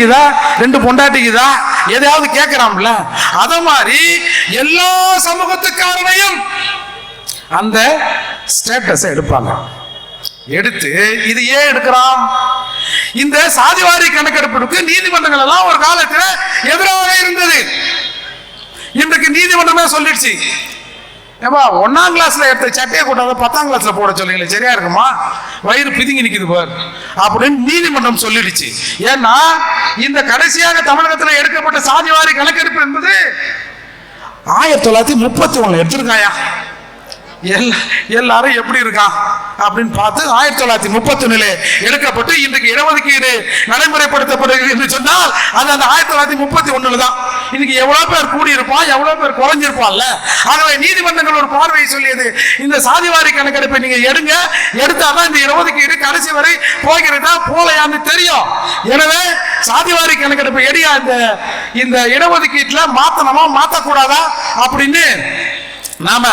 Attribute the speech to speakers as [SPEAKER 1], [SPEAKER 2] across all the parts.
[SPEAKER 1] இருக்குதா ரெண்டு பொண்டாட்டிக்குதா? எதையாவது கேட்கிறான்ல அத மாதிரி எல்லா சமூகத்துக்காரனையும் அந்த ஸ்டேட்டஸை எடுப்பாங்க. எடுத்து இது ஏன் எடுக்கிறான்? இந்த சாதிவாரி கணக்கெடுப்பிற்கு நீதிமன்றங்கள் எல்லாம் ஒரு காலத்துல எதிராக இருந்தது. இன்றைக்கு நீதிமன்றமே சொல்லிடுச்சு. ஏப்பா ஒன்னாம் கிளாஸ்ல எடுத்த சட்டையை கூட்டாத பத்தாம் கிளாஸ்ல போட சொல்லுங்களே சரியா இருக்குமா? வயிறு பிதுங்கி நிக்குது பார். அப்படின்னு நீதிமன்றம் சொல்லிடுச்சு. ஏன்னா இந்த கடைசியாக தமிழகத்தில் எடுக்கப்பட்ட சாதிவாரி கணக்கெடுப்பு என்பது ஆயிரத்தி தொள்ளாயிரத்தி முப்பத்தி ஒண்ணு எடுத்திருக்காயா? எல்லாரும் எப்படி இருக்கான் அப்படின்னு பார்த்து ஆயிரத்தி தொள்ளாயிரத்தி முப்பத்தி ஒண்ணுல எடுக்கப்பட்டு இன்றைக்கு இடஒதுக்கீடு நடைமுறைப்படுத்தப்படுகிறது என்று சொன்னால் அது அந்த ஆயிரத்தி தொள்ளாயிரத்தி முப்பத்தி ஒண்ணுல தான். இன்னைக்கு எவ்வளவு பேர் கூடியிருப்பான் எவ்வளவு பேர் குறைஞ்சிருப்பான்ல ஆகவே நீதிமன்றங்கள் ஒரு பார்வையை சொல்லியது. இந்த சாதிவாரி கணக்கெடுப்பை நீங்க எடுங்க எடுத்தாதான் இந்த இடஒதுக்கீடு கடைசி வரை போகிறதா போலையான்னு தெரியும். எனவே சாதிவாரி கணக்கெடுப்பை எடியா இந்த இந்த இடஒதுக்கீட்டுல மாத்தணுமா மாத்தக்கூடாதா அப்படின்னு நாம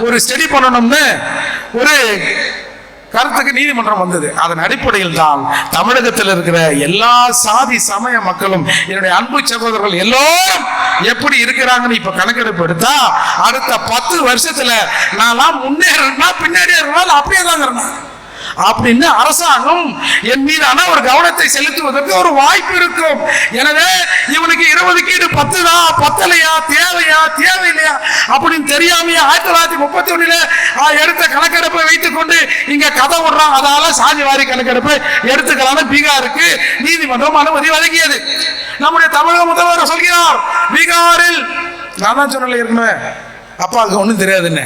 [SPEAKER 1] ஒரு ஸ்டடி பண்ணணும்னு ஒரு கருத்துக்கு நீதிமன்றம் வந்தது. அதன் அடிப்படையில் தான் தமிழகத்தில் இருக்கிற எல்லா சாதி சமய மக்களும் என்னுடைய அன்பு சகோதரர்கள் எல்லோரும் எப்படி இருக்கிறாங்கன்னு இப்ப கணக்கெடுப்பு எடுத்தா அடுத்த பத்து வருஷத்துல நான்லாம் முன்னேறா பின்னாடி இருக்கணும் அப்படியே தான் இருந்தேன். அப்படின்னு அரசாங்கம் என் மீதான ஒரு கவனத்தை செலுத்துவதற்கு ஒரு வாய்ப்பு இருக்கும். எனவே இவனுக்கு இடஒதுக்கீடு பத்துதா? பத்தலையா? தேவையா? தேவையில்லையா? அப்படின்னு தெரியாமையே ஆயிரத்தி தொள்ளாயிரத்தி முப்பத்தி ஒண்ணுல எடுத்த கணக்கெடுப்பை வைத்துக் கொண்டு இங்க கதை விடுறான். அதால சாதி வாரி கணக்கெடுப்பு எடுத்துக்கலாம்னு பீகாருக்கு நீதிமன்றம் அனுமதி வழங்கியது. நம்முடைய தமிழக முதல்வர் சொல்கிறார் பீகாரில் நான் தான் சொன்னல ஏற்கனவே. அப்பாவுக்கு ஒன்றும் தெரியாதுன்னு.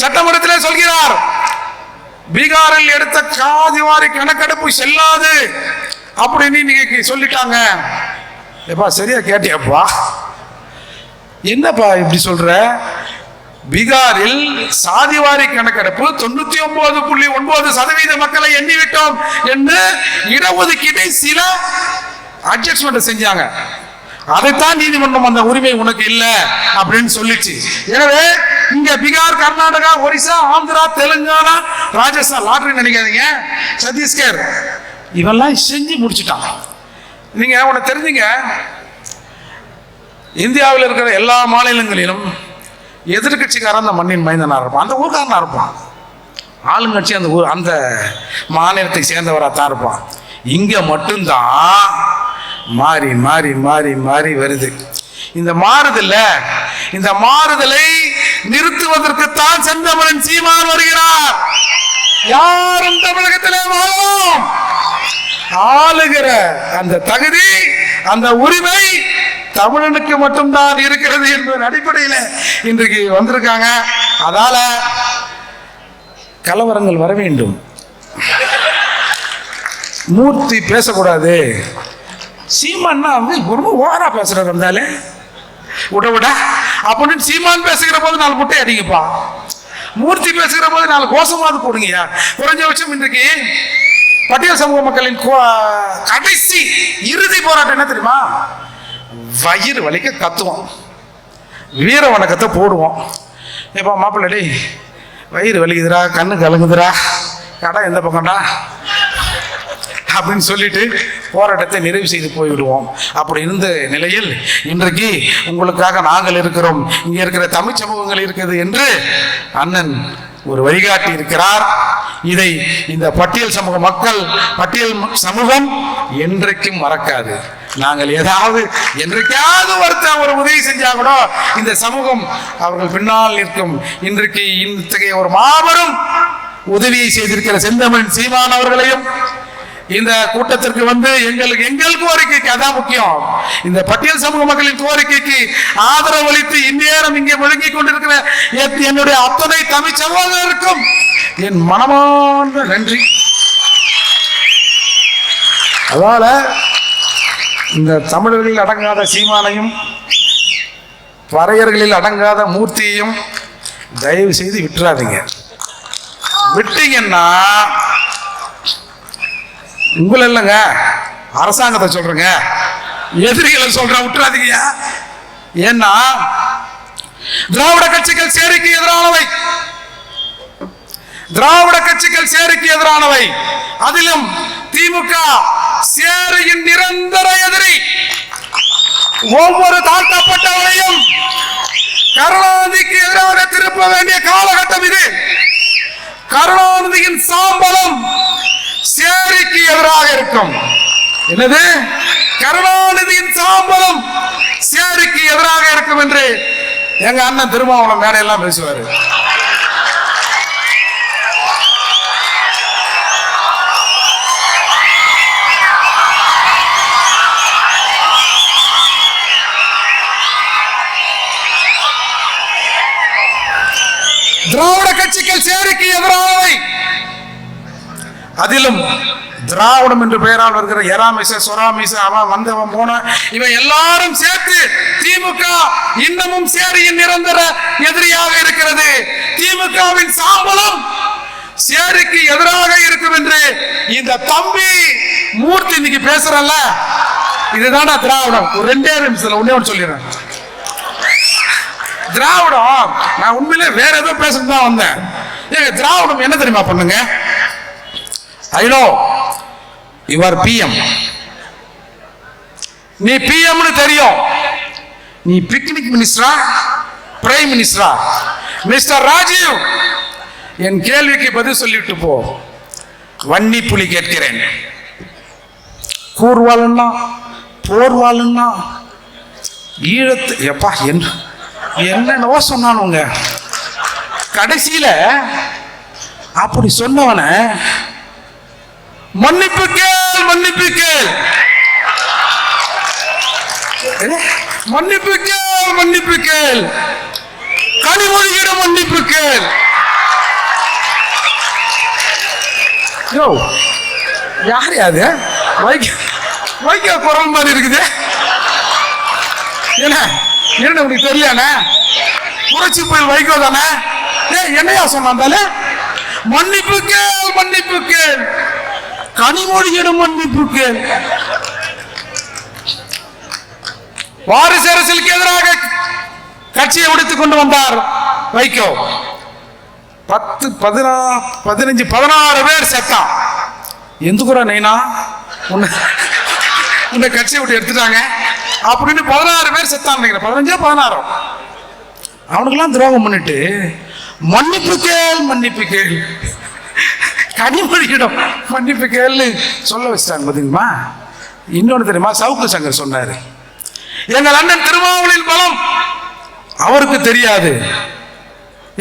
[SPEAKER 1] சட்டமன்றத்திலே சொல்கிறார் பீகாரில் எடுத்த சாதிவாரி கணக்கெடுப்பு செல்லாது. அப்படின்னு இன்னைக்கு சொல்லிட்டாங்க. எப்பா சரியா கேட்டியாப்பா? என்னப்பா இப்படி சொல்ற? பீகாரில் சாதிவாரி கணக்கெடுப்பு தொண்ணூத்தி ஒன்பது புள்ளி ஒன்பது சதவீத மக்களை எண்ணிவிட்டோம் என்று இடஒதுக்கீட்டை சில அட்ஜஸ்ட்மெண்ட் செஞ்சாங்க. அதைத்தான் நீதிமன்றம் அந்த உரிமை உனக்கு இல்லை அப்படின்னு சொல்லிச்சு. எனவே இங்க பீகார் கர்நாடகா ஒரிசா ஆந்திரா தெலுங்கானா ராஜஸ்தான் லாட்ரி நினைக்காதீங்க. சத்தீஸ்கர். இவெல்லாம் செஞ்சு முடிச்சிட்டான். நீங்க உனக்கு தெரிஞ்சுங்க. இந்தியாவில் இருக்கிற எல்லா மாநிலங்களிலும் எதிர்கட்சிக்காரன் அந்த மண்ணின் மைந்தனாக இருப்பான். அந்த ஊர்க்காரனா இருப்பான். ஆளுங்கட்சி அந்த ஊர் அந்த மாநிலத்தை சேர்ந்தவராக தான் இருப்பான். இங்கே மட்டும்தான் மாறி மாறி மாறி மாறி வருது. இந்த மாறுதல்ல இந்த மாறுதலை நிறுத்துவதற்குத்தான் செந்தமிழன் சீமான் வருகிறார். யாரும் தமிழகத்திலே வாழும்? ஆளுகிற அந்த தகுதி அந்த உரிமை தமிழனுக்கு மட்டும்தான் இருக்கிறது என்பதன் அடிப்படையில் இன்றைக்கு வந்திருக்காங்க. அதால கலவரங்கள் வர வேண்டும். மூர்த்தி பேசக்கூடாது. சீமான்னா வந்து ரொம்ப ஓரா பேசுறது இருந்தாலே. விட விட அப்படின்னு சீமான் பேசுகிற போது நாலு முட்டை அடிங்கப்பா. மூர்த்தி பேசுகிற போது நாலு கோஷமாவது போடுங்கயா குறைஞ்சபட்சம் இன்றைக்கு பட்டியல் சமூக மக்களின் கோ- கடைசி இறுதி போராட்டம் என்ன தெரியுமா? வயிறு வலிக்க கத்துவோம். வீர வணக்கத்தை போடுவோம். ஏப்பா மாப்பிள்ளடி வயிறு வலிக்குதுடா கண்ணு கலங்குதுடா கடை எந்த பக்கம்டா? அப்படின்னு சொல்லிட்டு போராட்டத்தை நிறைவு செய்து போய்விடுவோம். அப்படி இருந்த நிலையில் இன்றைக்கு உங்களுக்காக நாங்கள் இருக்கிறோம். இங்கே இருக்கிற தமிழ் சமூகங்கள் இருக்கிறது என்று அண்ணன் ஒரு வழிகாட்டி இருக்கிறார். இதை இந்த பட்டியல் சமூக மக்கள் பட்டியல் சமூகம் என்றைக்கும் மறக்காது. நாங்கள் ஏதாவது என்றைக்காவது ஒருத்தன் ஒரு உதவி செஞ்சா கூட இந்த சமூகம் அவர்கள் பின்னால் நிற்கும். இன்றைக்கு இத்தகைய ஒரு மாபெரும் உதவியை செய்திருக்கிற செந்தமிழ் சீமான் அவர்களையும் இந்த கூட்டத்திற்கு வந்து எங்களுக்கு எங்கள் கோரிக்கைக்கு அதான் முக்கியம். இந்த பட்டியல் சமூக மக்களின் கோரிக்கைக்கு ஆதரவு அளித்து இந்நேரம் இங்கே முழங்கிக் கொண்டிருக்கிற என்னுடைய அத்தனை தமிழ் சகோதரருக்கும் என் மனமார்ந்த நன்றி. அதனால இந்த தமிழர்களில் அடங்காத சீமானையும் வரையர்களில் அடங்காத மூர்த்தியையும் தயவு செய்து விட்டுறாதீங்க. விட்டீங்கன்னா உங்களை இல்லைங்க. அரசாங்கத்தை சொல்றேங்க. எதிரிகளை சொல்றேன் விட்டுறாதீங்க ஏன்னா திராவிட கட்சிகள் சேரிக்கு எதிரானவை. திராவிட கட்சிகள் சேரிக்கு எதிரானவை. அதிலும் திமுக சேரியின் ஒவ்வொரு தாழ்த்தப்பட்டவரையும் கருணாநிதிக்கு எதிராக திருப்ப வேண்டிய காலகட்டம் இது. கருணாநிதியின் சாம்பலம் சேரிக்கு எதிராக இருக்கும். என்னது? கருணாநிதியின் சாம்பலம் சேருக்கு எதிராக இருக்கும் என்று எங்க அண்ணன் திருமாவளம் மேடையெல்லாம் பேசுவாரு. திராவிட கட்சிகள் சேரிக்கு எதிரானவை. அதிலும் திராவிடம் என்று பெயரால் வருகிற எராமிச சொராமிச அவன் வந்தவன் போன இவன் எல்லாரும் சேர்த்து திமுக இன்னமும் சேரியின் நிரந்தர எதிரியாக இருக்கிறது. திமுகவின் சாம்பலம் சேரிக்கு எதிராக இருக்கும் என்று இந்த தம்பி மூர்த்தி இன்னைக்கு பேசுறல்ல. இதுதான்டா திராவிடம். ஒரு ரெண்டே நிமிஷத்துல ஒன்னே ஒன்று சொல்லிடுறேன். திராவிடம் நான் உண்மையிலே வேற ஏதோ பேசணும் தான் வந்தேன். ஏங்க திராவிடம் என்ன தெரியுமா பண்ணுங்க? ஐ நோ யுவர் பிஎம் நீ பிஎம்னு தெரியும். நீ பிக்னிக் மினிஸ்டரா பிரைம் மினிஸ்டரா மிஸ்டர் ராஜீவ் என் கேள்விக்கு பதில் சொல்லிட்டு போ. வன்னி புலி கேட்கிறேன். கூர்வாளுன்னா போர்வாளுன்னா ஈழத்து எப்பா என்ன என்னென்னவோ சொன்னானுங்க. கடைசியில் அப்படி சொன்னவனை மன்னிப்பு கேள் மன்னிப்பு கேள். என்ன? மன்னிப்பு கேள் மன்னிப்பு கேள். கனிமொழியிட மன்னிப்பு கேள். யோ யார் அது? வைக்க வைக்க குரல் மாதிரி இருக்குது. என்ன? என்ன உனக்கு தெரியலண்ணே புரட்சி புயல் வைகோ தானே? ஏ என்னையா சொன்னாந்தாலே மன்னிப்பு கேள் மன்னிப்பு கேள். கனிமொழியிடம் மன்னிப்பு கேள் வாரிசு அரசுக்கு எதிராக கட்சியை விடுத்துக் கொண்டு வந்தார் வைகோ. பத்து பதினா பதினஞ்சு பதினாறு பேர் செத்தான் எந்துக்குறா நைனா? உன்னை உன்னை கட்சியை விட்டு எடுத்துட்டாங்க. அப்படின்னு பதினாறு பேர் செத்தான் நினைக்கிறேன். பதினஞ்சோ பதினாறோ? அவனுக்கெல்லாம் துரோகம் பண்ணிட்டு மன்னிப்பு கேள் மன்னிப்பு கேள். கனிமொழியிடம். மன்னிப்பு கேள்வி சொல்ல வச்சிட்டாங்க பார்த்தீங்களா இன்னொன்று தெரியுமா? சவுக்கு சங்கர் சொன்னார். எங்கள் அண்ணன் திருமாவளியின் பலம் அவருக்கு தெரியாது.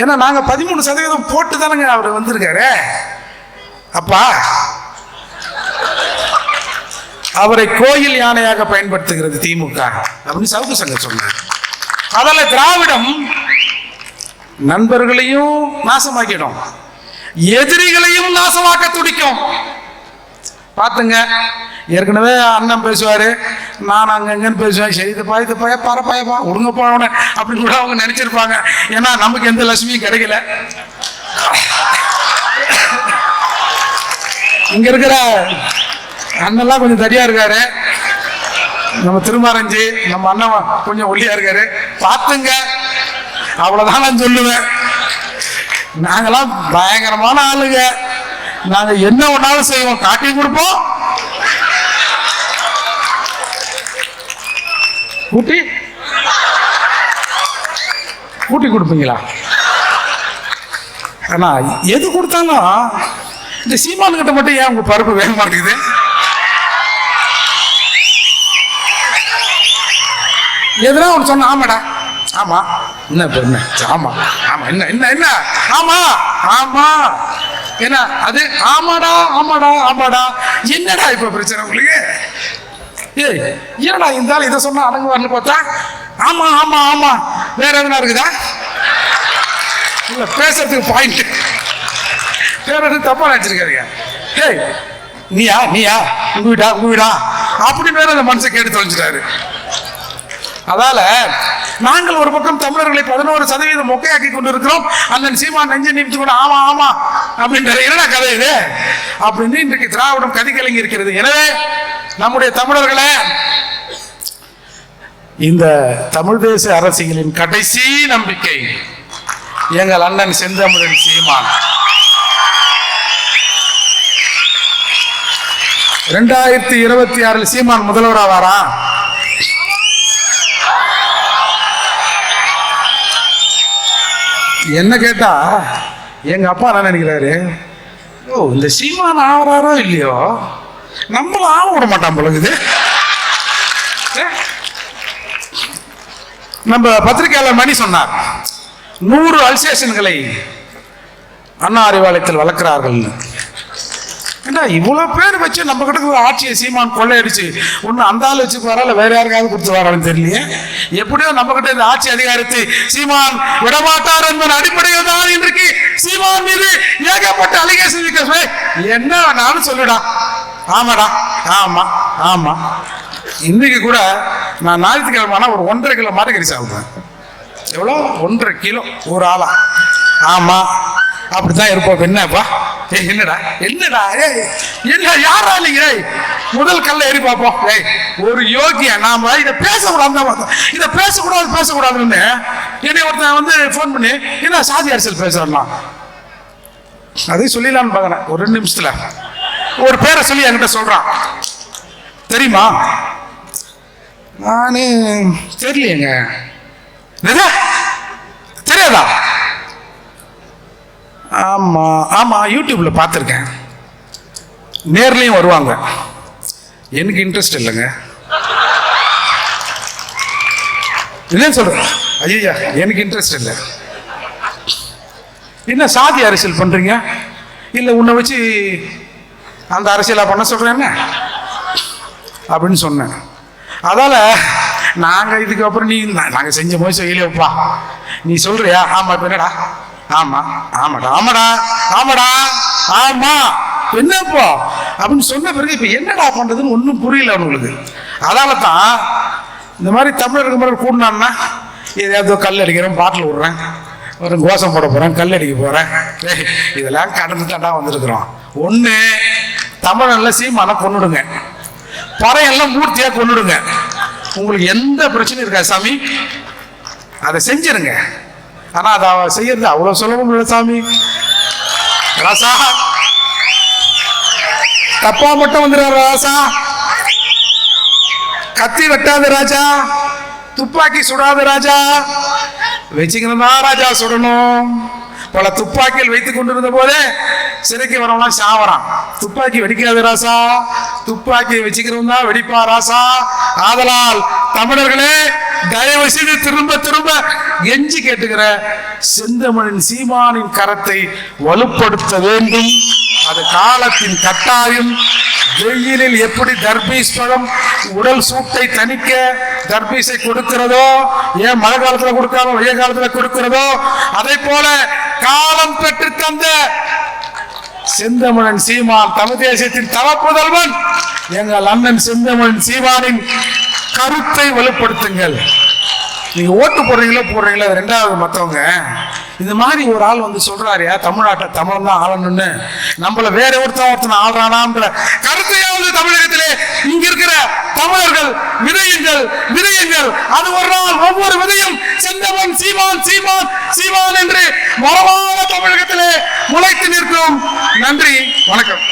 [SPEAKER 1] ஏன்னா நாங்கள் பதிமூணு சதவீதம் போட்டு தானேங்க அவர் வந்திருக்காரு. அப்பா அவரை கோயில் யானையாக பயன்படுத்துகிறது திமுக அப்படின்னு சவுக்கு சங்கர் சொன்னார். அதில் திராவிடம் நண்பர்களையும் நாசமாக்கிடும். எதிரிகளையும் நாசமாக்க துடிக்கும். பார்த்துங்க. ஏற்கனவே அண்ணன் பேசுவாரு நான் அங்கங்கன்னு பேசுவேன். சரி இதுப்பா இதுப்பா பரப்பாயப்பா விடுங்கப்பா அவனை அப்படின்னு கூட அவங்க நினைச்சிருப்பாங்க. ஏன்னா நமக்கு எந்த லட்சுமியும் கிடைக்கல. இங்க இருக்கிற அண்ணெல்லாம் கொஞ்சம் தடியா இருக்காரு. நம்ம திருமாரஞ்சி நம்ம அண்ணன் கொஞ்சம் ஒல்லியா இருக்காரு. பார்த்துங்க. அவ்வளவுதான் நான் சொல்லுவேன். நாங்கெல்லாம் பயங்கரமான ஆளுங்க. நாங்க என்ன ஒன்னாலும் செய்வோம். காட்டி கொடுப்போம். கூட்டி? கூட்டி கொடுப்பீங்களா? ஆனா எது கொடுத்தாலும் இந்த சீமான் கிட்ட மட்டும் ஏன் உங்க பருப்பு வேக மாட்டேங்குது? எதுனா ஒன்று சொன்ன ஆமாடா. ஆமா. என்ன இப்ப என்ன? ஆமா ஆமா என்ன என்ன என்ன? ஆமா ஆமா. என்ன அது ஆமாடா ஆமாடா ஆமாடா. என்னடா இப்ப பிரச்சனை உங்களுக்கு? ஏய் ஏடா இந்த ஆள் இதை சொன்னா அடங்குவார்னு பார்த்தா? ஆமா ஆமா ஆமா. வேற எதுனா இருக்குதா? இல்ல பேசுறதுக்கு பாயிண்ட் வேற எதுவும் தப்பா நினைச்சிருக்காருங்க ஏய் நீயா நீயா? உங்க வீடா உங்க வீடா? அப்படின்னு வேற அந்த மனுஷன் கேட்டு தொலைஞ்சிட்டாரு. அதால நாங்கள் ஒரு பக்கம் தமிழர்களை பதினோரு சதவீதம் மொக்கையாக்கி கொண்டிருக்கிறோம். அண்ணன் சீமான் நெஞ்சு நிமிச்சு கூட ஆமா ஆமா அப்படின்ற என்ன கதை இது? அப்படின்னு இன்றைக்கு திராவிடம் கதி கலங்கி இருக்கிறது. எனவே நம்முடைய தமிழர்களை இந்த தமிழ் தேச அரசியலின் கடைசி நம்பிக்கை எங்கள் அண்ணன் செந்தமிழன் சீமான். ரெண்டாயிரத்தி இருபத்தி ஆறில் சீமான் முதல்வராவாரா? என்ன கேட்டா? எங்க அப்பா என்ன நினைக்கிறாரு? ஓ இந்த சீமான் ஆவறாரோ இல்லையோ? நம்மளும் ஆவ விட மாட்டான் பொழுது நம்ம பத்திரிகையாளர் மணி சொன்னார் நூறு அல்சேஷன்களை அண்ணா அறிவாலயத்தில் வளர்க்கிறார்கள் என்ன இவ்வளோ பேர் வச்சு நம்ம கிட்ட ஆட்சியை சீமான் கொள்ளையடிச்சு ஒன்று அந்த ஆள் வச்சு வரால வேற யாருக்காவது கொடுத்து வரான்னு தெரியலையே? எப்படியோ நம்ம கிட்ட இந்த ஆட்சி அதிகாரத்தை சீமான் விடமாட்டார் என்பதன் அடிப்படையில் தான் இன்றைக்கு சீமான் மீது ஏகப்பட்ட அலிகேஷன் இருக்க என்ன வேணாலும் சொல்லுடா. ஆமாடா ஆமா ஆமா. இன்னைக்கு கூட நான் ஞாயிற்றுக்கிழமை ஆனால் ஒரு ஒன்றரை கிலோ மாட்டுக்கறி சாப்பிடுவேன். எவ்வளோ ஒன்றரை கிலோ ஒரு ஆளா. ஆமா. அப்படித்தான் இருப்போம். என்னப்பா? ஏய் என்னடா? என்னடா? ஏய் என்ன யாரா நீங்க? முதல் கல்ல ஏறி பார்ப்போம். ஏய் ஒரு யோகியா? நாம இதை பேசக்கூடாது தான் இதை பேசக்கூடாது பேசக்கூடாதுன்னு. என்னை ஒருத்தன் வந்து ஃபோன் பண்ணி என்ன சாதி அரசியல் பேசுறலாம் அதையும் சொல்லிடலாம்னு பார்க்குறேன். ஒரு ரெண்டு நிமிஷத்துல. ஒரு பேரை சொல்லி என்கிட்ட சொல்றான். தெரியுமா? நானு தெரியலையேங்க. தெரியாதா? ஆமாம் ஆமாம் யூடியூப்பில் பார்த்துருக்கேன். நேர்லேயும் வருவாங்க. எனக்கு இன்ட்ரெஸ்ட் இல்லைங்க. இல்லைன்னு சொல்கிறேன் ஐயா எனக்கு இன்ட்ரெஸ்ட் இல்லை. என்ன சாதி அரசியல் பண்ணுறீங்க இல்லை உன்னை வச்சு அந்த அரசியலாக பண்ண சொல்கிறேன் அப்படின்னு சொன்னேன். அதால் நாங்கள் இதுக்கப்புறம் நீ நாங்கள் செஞ்ச போய் செய்யலையப்பா நீ சொல்கிறியா ஆமாம் இப்போ என்னடா? ஆமா ஆமாடா ஆமாடா ஆமாடா ஆமா. என்னப்பா? அப்படின்னு சொன்ன பிறகு இப்போ என்னடா பண்ணுறதுன்னு ஒன்றும் புரியல அவங்களுக்கு அதால தான் இந்த மாதிரி தமிழருக்கு மாதிரி கூடினான்னா எதையாவது கல் அடிக்கிறேன் பாட்டில் விடுறேன் ஒரு கோஷம் போட போகிறேன் கல் அடிக்க போகிறேன் இதெல்லாம் கடந்து தாண்டா வந்திருக்கிறோம். ஒன்று தமிழெல்லாம் சீமான கொண்டுடுங்க பறையெல்லாம் மூர்த்தியாக கொண்டுடுங்க உங்களுக்கு எந்த பிரச்சனையும் இருக்கா சாமி. அதை செஞ்சிருங்க. ஆனா அதை அவன் செய்யறது? அவ்வளவு சுலபம் இல்லை சாமி. ராசா. தப்பா மட்டும் வந்துடுற ராசா. கத்தி வெட்டாத ராஜா. துப்பாக்கி சுடாத ராஜா. வச்சுக்கணும் ராஜா சுடணும். பல துப்பாக்கிகள் வைத்துக் கொண்டிருந்த போதே சிறைக்கு வரவெல்லாம் சாவறான். துப்பாக்கி வெடிக்காது ராசா. துப்பாக்கி வச்சுக்கிறவன் தான் வெடிப்பா ராசா. ஆதலால் தமிழர்களே தயவு செய்து திரும்ப திரும்ப எஞ்சி கேட்டுக்கிற செந்தமிழின் சீமானின் கரத்தை வலுப்படுத்த வேண்டும். அது காலத்தின் கட்டாயம் வெயிலில் எப்படி தர்பீஸ் பழம் உடல் சூட்டை தணிக்க தர்பீஸை கொடுக்கிறதோ ஏன் மழை காலத்துல கொடுக்காம வெய்ய காலத்துல கொடுக்கிறதோ அதை போல காலம் பெற்று தந்த செந்தமிழன் சீமான் தமிழ் தேசத்தின் தவப்புதல்வன் எங்கள் அண்ணன் செந்தமிழன் சீமானின் கருத்தை வலுப்படுத்துங்கள் நீங்க ஓட்டு போடுறீங்களோ போடுறீங்களோ ரெண்டாவது மத்தவங்க. இந்த மாதிரி ஒரு ஆள் வந்து சொல்றாருயா தமிழ்நாட்டை தமிழன் தான் ஆளணும்னு. நம்மள வேற ஒருத்தன் ஒருத்தன் ஆள்றானான்ற கருத்தையாவது தமிழகத்திலே இங்க இருக்கிற தமிழர்கள் விதையுங்கள் விதையுங்கள். அது ஒரு நாள் ஒவ்வொரு விதையும் செந்தவன் சீமான் சீமான் சீமான் என்று மரமான தமிழகத்திலே முளைத்து நிற்கும். நன்றி வணக்கம்.